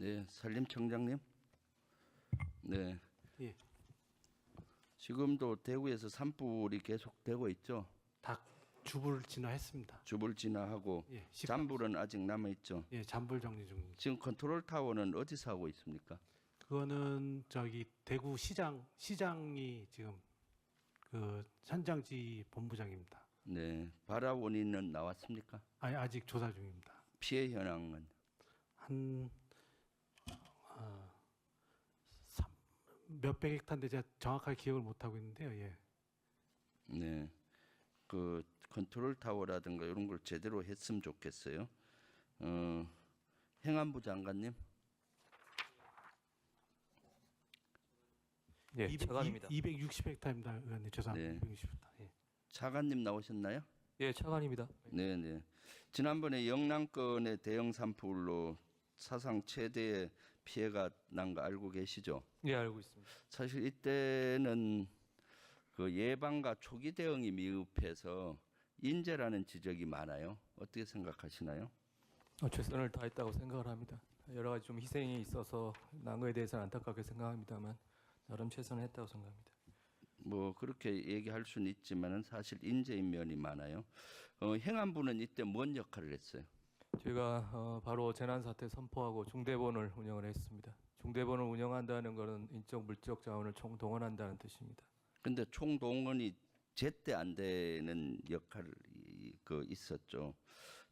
네, 산림청장님. 네, 예, 지금도 대구에서 산불이 계속되고 있죠. 닭 주불 진화했습니다. 주불 진화하고 예, 십- 잔불은 아직 남아 있죠. 예, 잔불 정리 중입니다. 지금 컨트롤 타워는 어디서 하고 있습니까? 그거는 저기 대구 시장 시장이 지금 그 현장지 본부장입니다. 네, 발화 원인은 나왔습니까? 아니 아직 조사 중입니다. 피해 현황은 한 어, 삼- 몇백 헥타인데 제가 정확하게 기억을 못 하고 있는데요. 예. 네, 그 컨트롤 타워라든가 이런 걸 제대로 했으면 좋겠어요. 어, 행안부 장관님. 예, 차관입니다. 260 헥타입니다, 의원님. 죄송합니다. 네. 260 헥타. 예. 차관님 나오셨나요? 예, 차관입니다. 네, 네. 지난번에 영남권의 대형 산불로 사상 최대의 피해가 난 거 알고 계시죠? 예, 알고 있습니다. 사실 이때는 그 예방과 초기 대응이 미흡해서 인재라는 지적이 많아요. 어떻게 생각하시나요? 어, 최선을 다했다고 생각을 합니다. 여러 가지 좀 희생이 있어서 난 거에 대해서는 안타깝게 생각합니다만 나름 최선을 했다고 생각합니다. 뭐 그렇게 얘기할 수는 있지만은 사실 인재인 면이 많아요. 어, 행안부는 이때 뭔 역할을 했어요? 제가 어, 바로 재난 사태 선포하고 중대본을 운영을 했습니다. 중대본을 운영한다는 것은 인적 물적 자원을 총동원한다는 뜻입니다. 근데 총동원이 제때 안 되는 역할이 그 있었죠.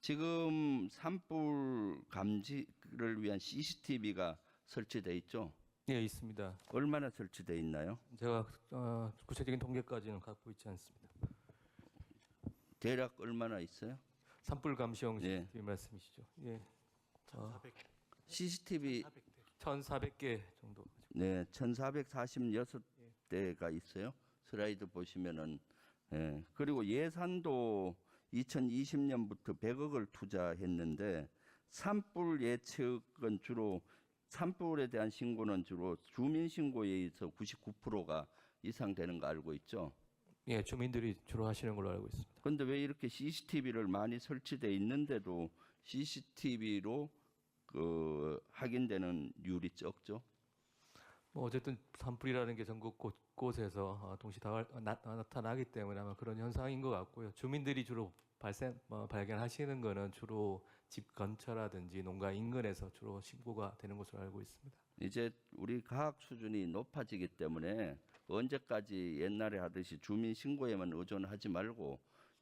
지금 산불 감지를 위한 CCTV가 설치돼 있죠. 예, 있습니다. 얼마나 설치돼 있나요? 제가 어, 구체적인 통계까지는 갖고 있지 않습니다. 대략 얼마나 있어요? 산불 감시용 예. CCTV 말씀이시죠? 예, 1,400 CCTV 400대. 1,400개 정도. 네, 1,446대가 있어요. 슬라이드 보시면은 예. 그리고 예산도 2020년부터 100억을 투자했는데 산불 예측은 주로 산불에 대한 신고는 주로 주민 신고에 의해서 99%가 이상 되는 거 알고 있죠. 예, 주민들이 주로 하시는 걸로 알고 있습니다. 그런데 왜 이렇게 CCTV를 많이 설치돼 있는데도 CCTV로 그 확인되는 율이 적죠? 뭐 어쨌든 산불이라는 게 전국 곳곳에서 어, 동시 다 나, 나타나기 때문에 아마 그런 현상인 것 같고요. 주민들이 주로 발생 뭐, 발견하시는 거는 주로 집 근처라든지 농가 인근에서 주로 신고가 되는 것으로 알고 있습니다. 이제 우리 과학 수준이 높아지기 때문에 언제까지 옛날에 하듯이 주민 신고에만 의존하지 말고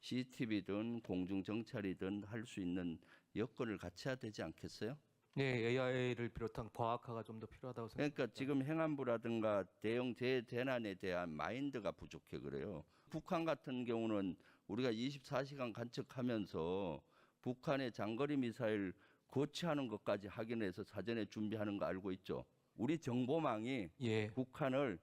CCTV든 공중 정찰이든 할 수 있는 여건을 갖춰야 되지 않겠어요? 네, AI를 비롯한 과학화가 좀 더 필요하다고 생각합니다. 그러니까 지금 행안부라든가 대형 재재난에 대한 마인드가 부족해 그래요. 북한 같은 경우는 우리가 24시간 관측하면서 북한의 장거리 미사일 거치하는 것까지 확인해서 사전에 준비하는 거 알고 있죠. 우리 정보망이 예, 북한을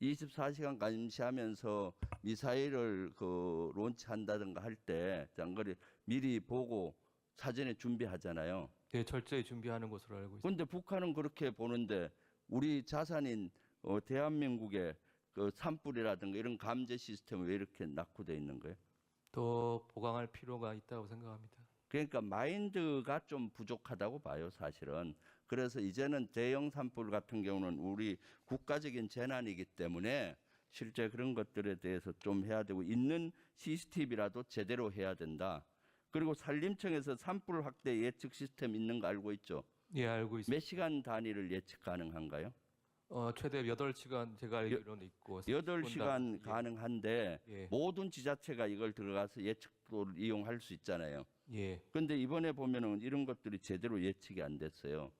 24시간 감시하면서 미사일을 그 론치한다든가 할 때 장거리 미리 보고 사전에 준비하잖아요. 예, 철저히 준비하는 것으로 알고 있습니다. 그런데 북한은 그렇게 보는데 우리 자산인 어, 대한민국의 그 산불이라든가 이런 감지 시스템이 왜 이렇게 낙후돼 있는 거예요? 더 보강할 필요가 있다고 생각합니다. 그러니까 마인드가 좀 부족하다고 봐요, 사실은. 그래서 이제는 대형 산불 같은 경우는 우리 국가적인 재난이기 때문에 실제 그런 것들에 대해서 좀 해야 되고 있는 CCTV라도 제대로 해야 된다. 그리고 산림청에서 산불 확대 예측 시스템 있는 거 알고 있죠? 예, 알고 있습니다. 몇 시간 단위를 예측 가능한가요? 어, 최대 8시간 제가 알기로는 있고 여덟 30분 시간 단- 가능한데 예. 모든 지자체가 이걸 들어가서 예측도를 이용할 수 있잖아요. 예, 근데 이번에 보면은 이런 것들이 제대로 예측이 안 됐어요.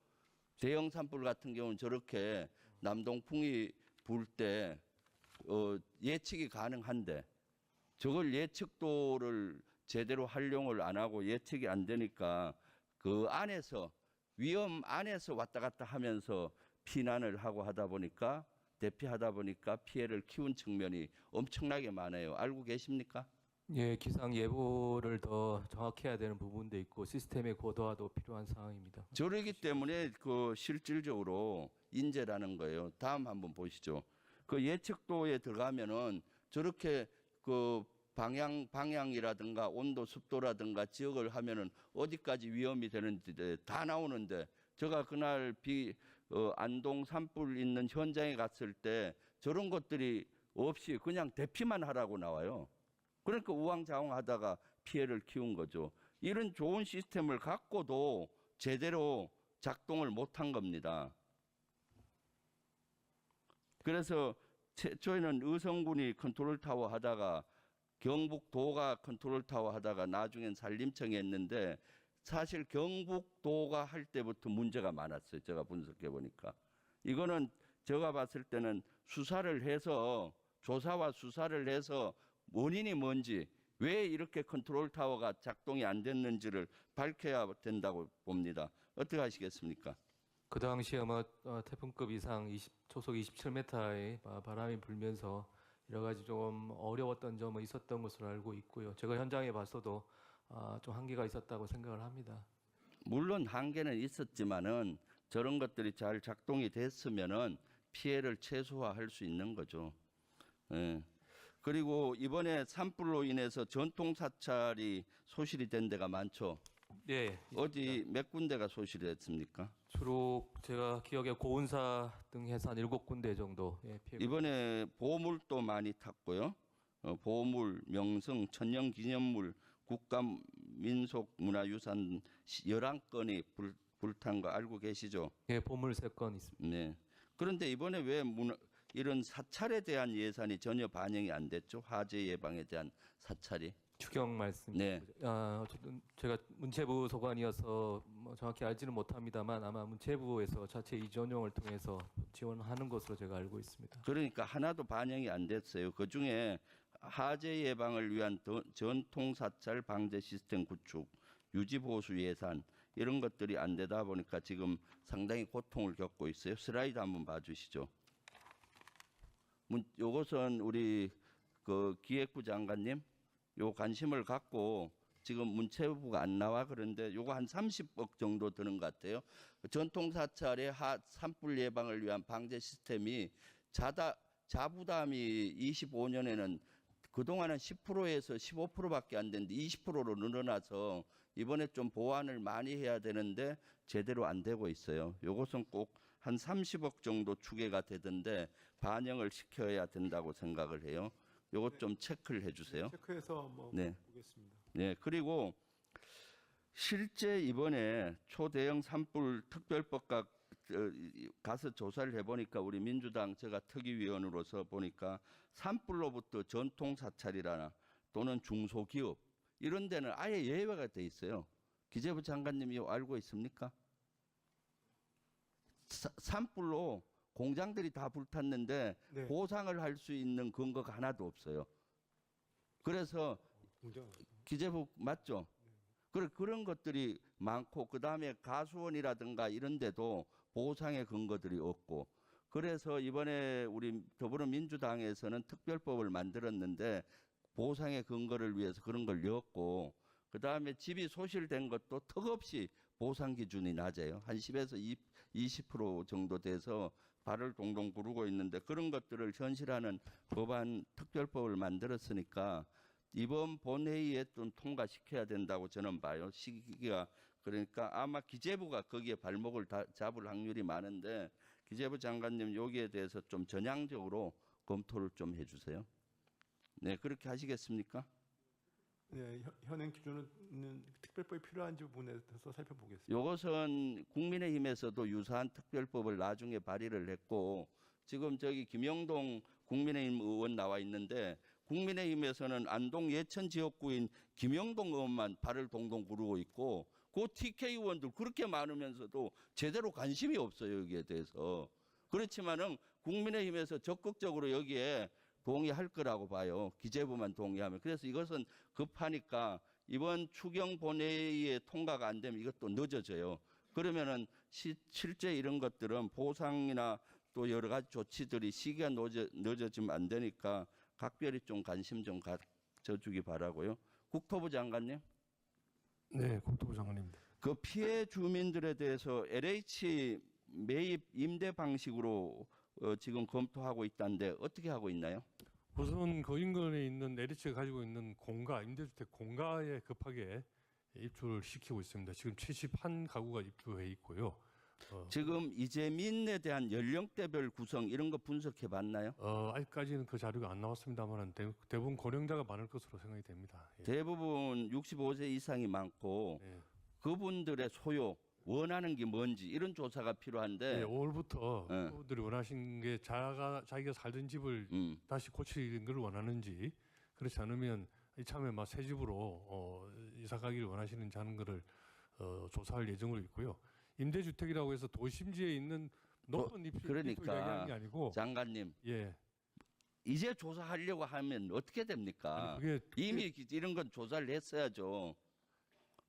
대형 산불 같은 경우는 저렇게 남동풍이 불 때 어, 예측이 가능한데 저걸 예측도를 제대로 활용을 안 하고 예측이 안 되니까 그 안에서 위험 안에서 왔다 갔다 하면서 피난을 하고 하다 보니까 대피하다 보니까 피해를 키운 측면이 엄청나게 많아요. 알고 계십니까? 예, 기상 예보를 더 정확해야 되는 부분도 있고 시스템의 고도화도 필요한 상황입니다. 저러기 때문에 그 실질적으로 인재라는 거예요. 다음 한번 보시죠. 그 예측도에 들어가면은 저렇게 그 방향 방향이라든가 온도 습도라든가 지역을 하면은 어디까지 위험이 되는지 다 나오는데 제가 그날 비 어, 안동 산불 있는 현장에 갔을 때 저런 것들이 없이 그냥 대피만 하라고 나와요. 그러니까 우왕좌왕하다가 피해를 키운 거죠. 이런 좋은 시스템을 갖고도 제대로 작동을 못한 겁니다. 그래서 제- 저희는 의성군이 컨트롤 타워 하다가 경북도가 컨트롤 타워 하다가 나중엔 산림청이 했는데 사실 경북도가 할 때부터 문제가 많았어요. 제가 분석해 보니까 이거는 제가 봤을 때는 수사를 해서 조사와 수사를 해서 원인이 뭔지 왜 이렇게 컨트롤 타워가 작동이 안 됐는지를 밝혀야 된다고 봅니다. 어떻게 하시겠습니까? 그 당시에 뭐 어, 태풍급 이상 20, 초속 27m의 바람이 불면서 여러 가지 좀 어려웠던 점은 있었던 것으로 알고 있고요. 제가 현장에 봤어도 아, 좀 한계가 있었다고 생각을 합니다. 물론 한계는 있었지만은 저런 것들이 잘 작동이 됐으면은 피해를 최소화할 수 있는 거죠. 예. 그리고 이번에 산불로 인해서 전통 사찰이 소실이 된 데가 많죠. 예, 어디 몇 군데가 소실이 됐습니까? 주로 제가 기억에 고운사 등 해서 한 일곱 군데 정도 예, 이번에 보물도 많이 탔고요. 어, 보물, 명성, 천년기념물, 국가민속문화유산 11건이 불, 불탄 거 알고 계시죠? 예, 보물 세건 있습니다. 네. 그런데 이번에 왜 문화, 이런 사찰에 대한 예산이 전혀 반영이 안 됐죠? 화재 예방에 대한 사찰이. 추경 말씀. 네. 아, 어쨌든 제가 문체부 소관이어서 뭐 정확히 알지는 못합니다만 아마 문체부에서 자체 이전용을 통해서 지원하는 것으로 제가 알고 있습니다. 그러니까 하나도 반영이 안 됐어요. 그 중에 화재 예방을 위한 더- 전통 사찰 방제 시스템 구축, 유지 보수 예산 이런 것들이 안 되다 보니까 지금 상당히 고통을 겪고 있어요. 슬라이드 한번 봐 주시죠. 문, 요것은 우리 그 기획부 장관님 요 관심을 갖고 지금 문체부가 안 나와 그런데 요거 한 30억 정도 드는 것 같아요. 전통 사찰의 하 산불 예방을 위한 방제 시스템이 자다 자부담이 25년에는 그동안은 10%에서 15%밖에 안 됐는데 20%로 늘어나서 이번에 좀 보완을 많이 해야 되는데 제대로 안 되고 있어요. 요것은 꼭 한 30억 정도 추계가 되던데 반영을 시켜야 된다고 생각을 해요. 요것 좀 체크를 해 주세요. 체크해서 뭐 네. 보겠습니다. 네, 그리고 실제 이번에 초대형 산불 특별법과 어, 이- 가서 조사를 해보니까 우리 민주당 제가 특위위원으로서 보니까 산불로부터 전통 사찰이라나 또는 중소기업 이런 데는 아예 예외가 돼 있어요. 기재부 장관님이 알고 있습니까? 사- 산불로 공장들이 다 불탔는데 네. 보상을 할 수 있는 근거가 하나도 없어요. 그래서. 기재부 맞죠? 그래 그런 것들이 많고 그 다음에 가수원이라든가 이런 데도 보상의 근거들이 없고 그래서 이번에 우리 더불어민주당에서는 특별법을 만들었는데 보상의 근거를 위해서 그런 걸 넣었고 그 다음에 집이 소실된 것도 턱없이 보상 기준이 낮아요. 한 10에서 20% 정도 돼서 발을 동동 구르고 있는데 그런 것들을 현실화하는 법안 특별법을 만들었으니까 이번 본회의에 좀 통과시켜야 된다고 저는 봐요. 시기가 그러니까 아마 기재부가 거기에 발목을 다, 잡을 확률이 많은데 기재부 장관님 여기에 대해서 좀 전향적으로 검토를 좀 해주세요. 네 그렇게 하시겠습니까? 네, 현- 현행 기준은 특별법이 필요한지 부분에 대해서 살펴보겠습니다. 요것은 국민의힘에서도 유사한 특별법을 나중에 발의를 했고 지금 저기 김영동 국민의힘 의원 나와 있는데 국민의힘에서는 안동 예천 지역구인 김영동 의원만 발을 동동 구르고 있고 그 TK 의원들 그렇게 많으면서도 제대로 관심이 없어요 여기에 대해서 그렇지만은 국민의힘에서 적극적으로 여기에 동의할 거라고 봐요 기재부만 동의하면 그래서 이것은 급하니까 이번 추경 본회의에 통과가 안 되면 이것도 늦어져요. 그러면은 시, 실제 이런 것들은 보상이나 또 여러 가지 조치들이 시기가 늦어, 늦어지면 안 되니까 각별히 좀 관심 좀 가져주기 바라고요. 국토부 장관님, 네, 국토부 장관입니다. 그 피해 주민들에 대해서 LH 매입 임대 방식으로 어, 지금 검토하고 있다는데 어떻게 하고 있나요? 우선 그 인근에 있는 LH가 가지고 있는 공가, 임대주택 공가에 급하게 입주를 시키고 있습니다. 지금 71 가구가 입주해 있고요. 어, 지금 이재민에 대한 연령대별 구성 이런 거 분석해 봤나요? 어, 아직까지는 그 자료가 안 나왔습니다만 대부분 고령자가 많을 것으로 생각이 됩니다. 예. 대부분 65세 이상이 많고 예. 그분들의 소요 원하는 게 뭔지 이런 조사가 필요한데 예, 5월부터 예. 그분들이 원하신 게 자가 자기가 살던 집을 음, 다시 고치는 걸 원하는지 그렇지 않으면 이참에 막 새 집으로 어, 이사 가기를 원하시는지 하는 거를 어, 조사할 예정으로 있고요. 임대주택이라고 해서 도심지에 있는 높은 입지 그러니까 이야기하는 게 아니고 장관님 예 이제 조사하려고 하면 어떻게 됩니까? 아니, 그게 이미 이런 건 조사를 했어야죠.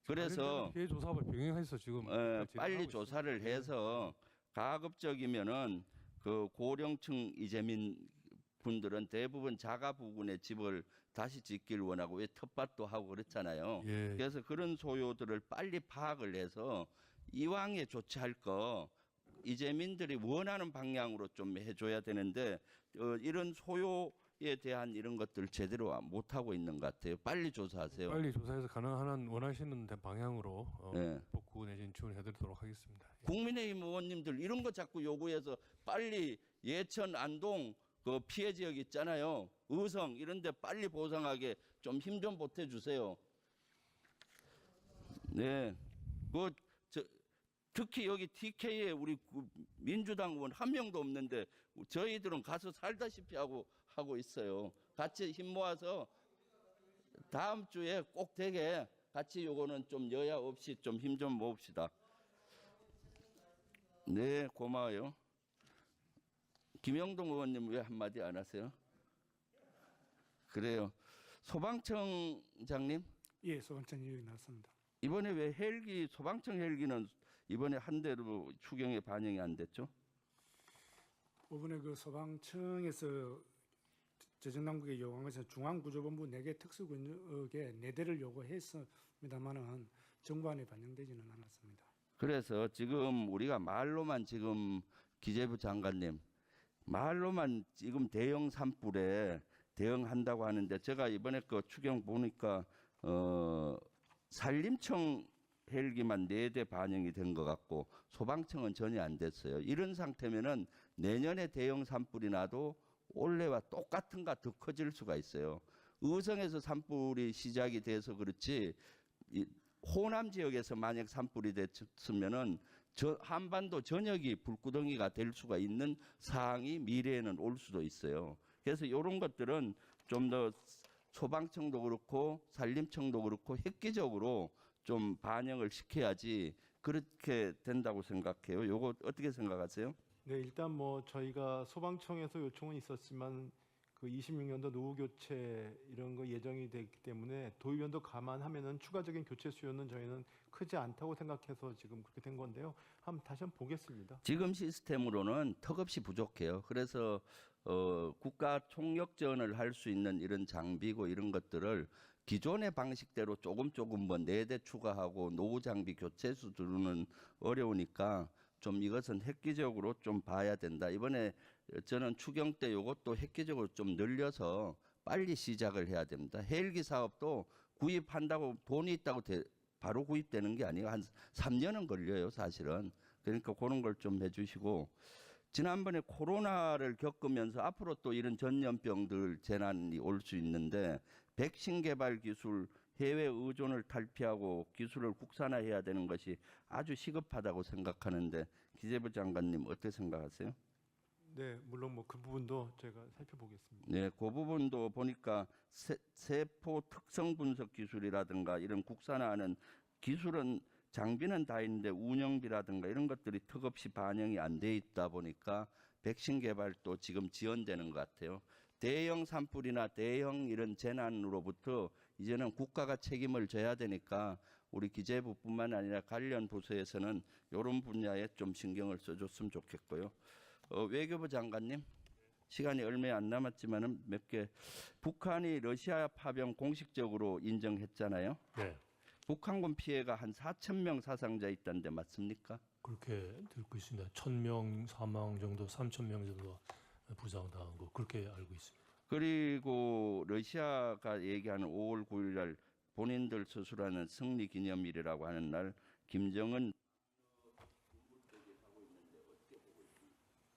그래서 피해 조사와 병행해서 지금 어, 진행하고 빨리 있습니다. 조사를 해서 가급적이면은 그 고령층 이재민 분들은 대부분 자가 부근에 집을 다시 짓기를 원하고 왜 텃밭도 하고 그렇잖아요. 예, 그래서 그런 소요들을 빨리 파악을 해서 이왕에 조치할 거 이재민들이 원하는 방향으로 좀 해줘야 되는데 어, 이런 소요 에 대한 이런 것들 제대로 못 하고 있는 것 같아요. 빨리 조사하세요. 빨리 조사해서 가능한 한 원하시는 방향으로 어, 예. 복구 내지는 지원해드리도록 하겠습니다. 예. 국민의힘 의원님들 이런 거 자꾸 요구해서 빨리 예천 안동 그 피해 지역 있잖아요. 의성 이런 데 빨리 보상하게 좀 힘 좀 보태 주세요. 네. 그 저, 특히 여기 TK에 우리 그 민주당 의원 한 명도 없는데 저희들은 가서 살다시피 하고 하고 있어요. 같이 힘 모아서 다음 주에 꼭 되게 같이 요거는 좀 여야 없이 좀힘좀 모읍시다. 네, 고마워요. 김영동 의원님 왜 한마디 안 하세요? 그래요. 소방청장님 예, 소방청 여기 나왔습니다. 이번에 왜 헬기 소방청 헬기는 이번에 한 대로 추경에 반영이 안 됐죠? 이번에 그 소방청에서 재정당국에 요구한 것은 중앙구조본부 4개 특수군역에 4대를 요구했습니다만은 정부안에 반영되지는 않았습니다. 그래서 지금 우리가 말로만 지금 기재부 장관님 말로만 지금 대형 산불에 대응한다고 하는데 제가 이번에 그 추경 보니까 어 산림청 헬기만 네 대 반영이 된 것 같고 소방청은 전혀 안 됐어요. 이런 상태면은 내년에 대형 산불이 나도 올해와 똑같은가 더 커질 수가 있어요. 의성에서 산불이 시작이 돼서 그렇지 이 호남 지역에서 만약 산불이 됐으면은 저 한반도 전역이 불구덩이가 될 수가 있는 상황이 미래에는 올 수도 있어요. 그래서 이런 것들은 좀 더 소방청도 그렇고 산림청도 그렇고 획기적으로 좀 반영을 시켜야지 그렇게 된다고 생각해요. 요거 어떻게 생각하세요? 네, 일단 뭐 저희가 소방청에서 요청은 있었지만 그 26년도 노후 교체 이런 거 예정이 되기 때문에 도의원도 감안하면은 추가적인 교체 수요는 저희는 크지 않다고 생각해서 지금 그렇게 된 건데요. 한번 다시 한번 보겠습니다. 지금 시스템으로는 턱없이 부족해요. 그래서 어, 국가 총력전을 할 수 있는 이런 장비고 이런 것들을 기존의 방식대로 조금 조금 뭐 네 대 추가하고 노후 장비 교체 수준은 어려우니까 좀 이것은 획기적으로 좀 봐야 된다. 이번에 저는 추경 때 이것도 획기적으로 좀 늘려서 빨리 시작을 해야 됩니다. 헬기 사업도 구입한다고 돈이 있다고 대- 바로 구입되는 게 아니고 한 3년은 걸려요, 사실은. 그러니까 그런 걸 좀 해주시고 지난번에 코로나를 겪으면서 앞으로 또 이런 전염병들 재난이 올 수 있는데 백신 개발 기술 해외 의존을 탈피하고 기술을 국산화해야 되는 것이 아주 시급하다고 생각하는데 기재부 장관님 어떻게 생각하세요? 네, 물론 뭐 그 부분도 제가 살펴보겠습니다. 네, 그 부분도 보니까 세, 세포 특성 분석 기술이라든가 이런 국산화하는 기술은 장비는 다 있는데 운영비라든가 이런 것들이 턱없이 반영이 안 돼 있다 보니까 백신 개발도 지금 지연되는 것 같아요. 대형 산불이나 대형 이런 재난으로부터 이제는 국가가 책임을 져야 되니까 우리 기재부뿐만 아니라 관련 부서에서는 이런 분야에 좀 신경을 써줬으면 좋겠고요. 어, 외교부 장관님. 시간이 얼마 안 남았지만은 몇 개 북한이 러시아 파병 공식적으로 인정했잖아요. 네, 북한군 피해가 한 4천 명 사상자 있다는데 맞습니까? 그렇게 듣고 있습니다. 천 명 사망 정도, 삼천 명 정도 부상당한 거 그렇게 알고 있습니다. 그리고 러시아가 얘기하는 5월 9일 날 본인들 스스로 하는 승리 기념일이라고 하는 날 김정은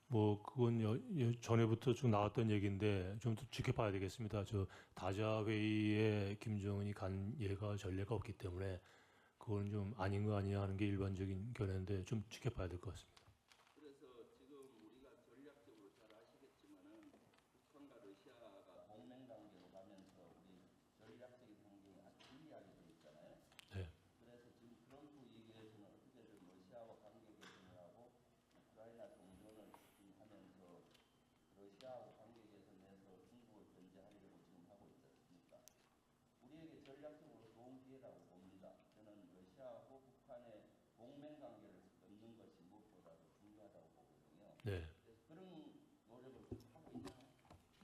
뭐 그건 여- 여- 전에부터 쭉 나왔던 얘기인데 좀 더 지켜봐야 되겠습니다. 저 다자 회의에 김정은이 간 예가 전례가 없기 때문에 그건 좀 아닌 거 아니냐 하는 게 일반적인 견해인데 좀 지켜봐야 될 것 같습니다. 그래서 지금 우리가 전략적으로 잘 아시겠지만은 북한과 러시아가 동맹 관계로 가면서 우리 전략적인 환경이 아주 불리하게 돼 있잖아요. 네. 그래서 지금 트럼프 얘기에서는 어떻게든 러시아와 관계 개선을 하고 우크라이나 동전을 추진하면서 러시아하고 관계 개선해서 중국을 견제하려고 지금 하고 있지 않습니까? 우리에게 전략적으로 좋은 기회라고 봅니다. 저는 러시아하고 북한의 동맹 관계를 끊는 것이 무엇보다도 중요하다고 보거든요. 네. 그래서 그런 노력을 좀 하고 있나요?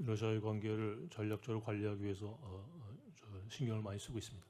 러시아의 관계를 전략적으로 관리하기 위해서 어, 어, 저 신경을 많이 쓰고 있습니다.